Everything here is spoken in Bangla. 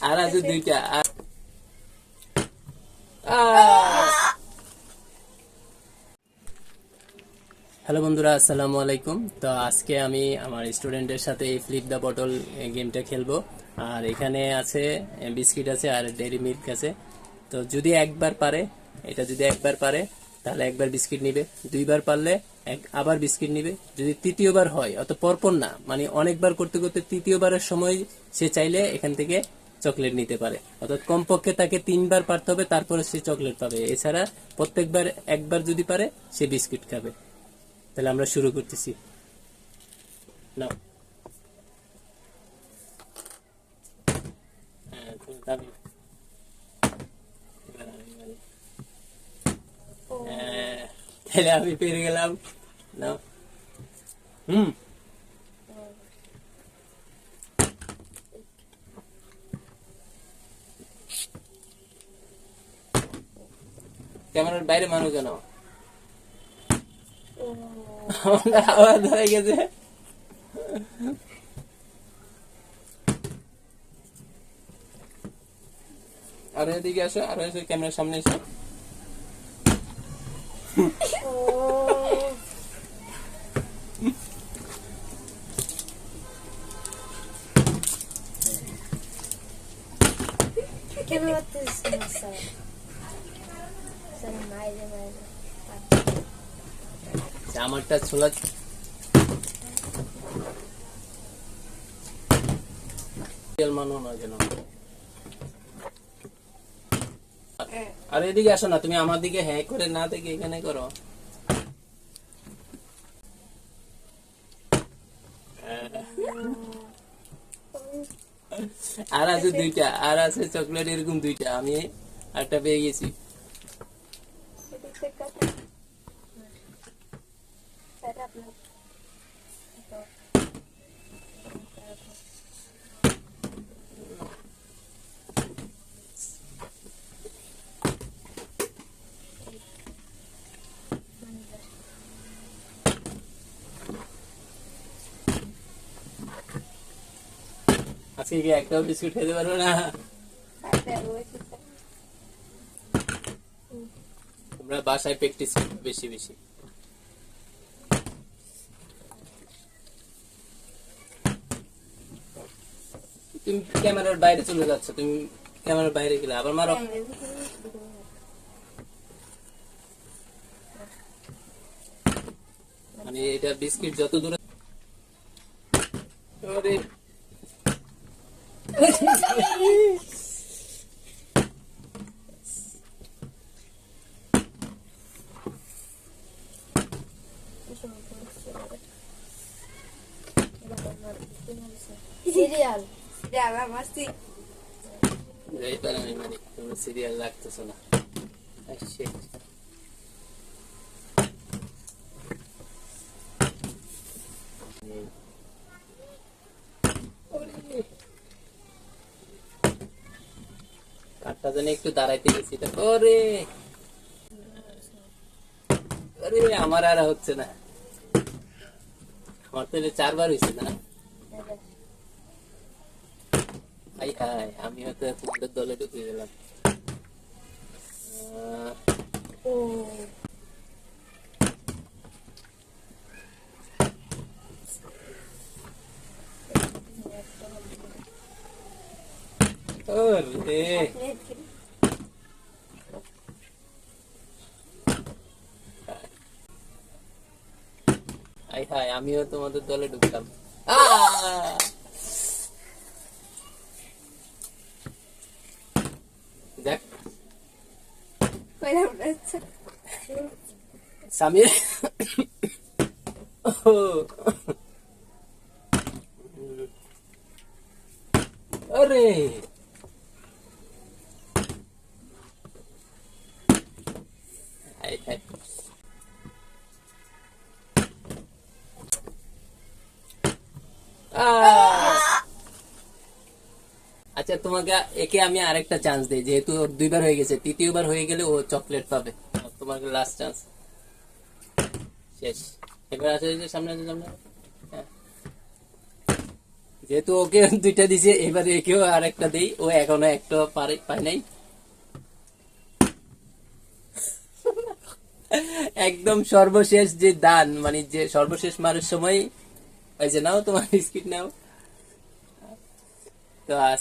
আর আছে। দুইটা হ্যালো বন্ধুরা আসসালামু আলাইকুম। তো আজকে আমি আমার স্টুডেন্টের সাথে এই ফ্লিপ দ্য বটল গেমটা খেলব। আর এখানে আছে বিস্কিট আছে আর ডেরি মিল্ক আছে। তো যদি একবার পারে এটা যদি একবার পারে তাহলে একবার বিস্কিট নিবে। দুইবার পারলে এক- আবার বিস্কিট নিবে। যদি তৃতীয়বার হয় অত পরপর না মানে অনেকবার করতে করতে তৃতীয়বারের সময় সে চাইলে এখান থেকে চকলেট নিতে পারে। অর্থাৎ কমপক্ষে তাকে তিনবার পারতে হবে তারপরে সে চকলেট পাবে। এছাড়া প্রত্যেকবার একবার যদি পারে সে বিস্কিট খাবে। তাহলে আমরা শুরু করতেছি। নাও। হ্যাঁ, আমি হ্যাঁ, তাহলে আমি পেরে গেলাম। নাও। হুম। ক্যামেরার বাইরে মানুষ কেন আবার ধরে গেছে। আর এদিকে আসো আর এসে ক্যামেরার সামনে এসো। কেন পারতেছিস না স্যার স্যার মাইরে ছোলা। আর এদিকে আসো না, তুমি আমার দিকে হ্যাঁ করে না দেখে এখানে করো। আর আছে দুইটা, আর আছে চকলেট এরকম দুইটা, আমি একটা পেয়ে গেছি। এদিক থেকে কাটা। স্যার আপনার আজকে কি একটাও বিস্কুট খেতে পারবে না বাসায় প্র্যাকটিস করো বেশি বেশি। তুমি ক্যামেরার বাইরে চলে যাচ্ছ, তুমি ক্যামেরার বাইরে গেলে আবার মারো। মানে এটা বিস্কিট যত দূরে ওরে। সিরিয়াল দেওয়া মাসি এইবার আমি মানে তুমি সিরিয়াল রাখতেছো না. কাঠটা জানি একটু দাঁড়াইতে গেছি তা ওরে আরে, আমার আর হচ্ছে না এটা চারবার হয়েছে না? হাই হাই আমি হয়তো তোমাদের দলে ঢুকে গেলাম। আহ, ওরে হাই হাই আমিও তোমাদের দলে ঢুকলাম। দেখ। সামির। আরে হাই হাই আহ! আচ্ছা তোমাকে, একে আমি আরেকটা চান্স দিই, যেহেতু দুইবার হয়ে গেছে, তৃতীয়বার হয়ে গেলে ও চকলেট পাবে। তোমাকে লাস্ট চান্স শেষ। এবার আছে যে সামনে আছে সামনে। হ্যাঁ। যেহেতু ওকে দুইটা দিছে এবারে একেও আরেকটা দেই। ও এখনও একটা পারে, পায় নাই। একদম সর্বশেষ যে দান মানে যে সর্বশেষ মারের সময় ওই যে নাও তোমার বিস্কিট নাও তো আজ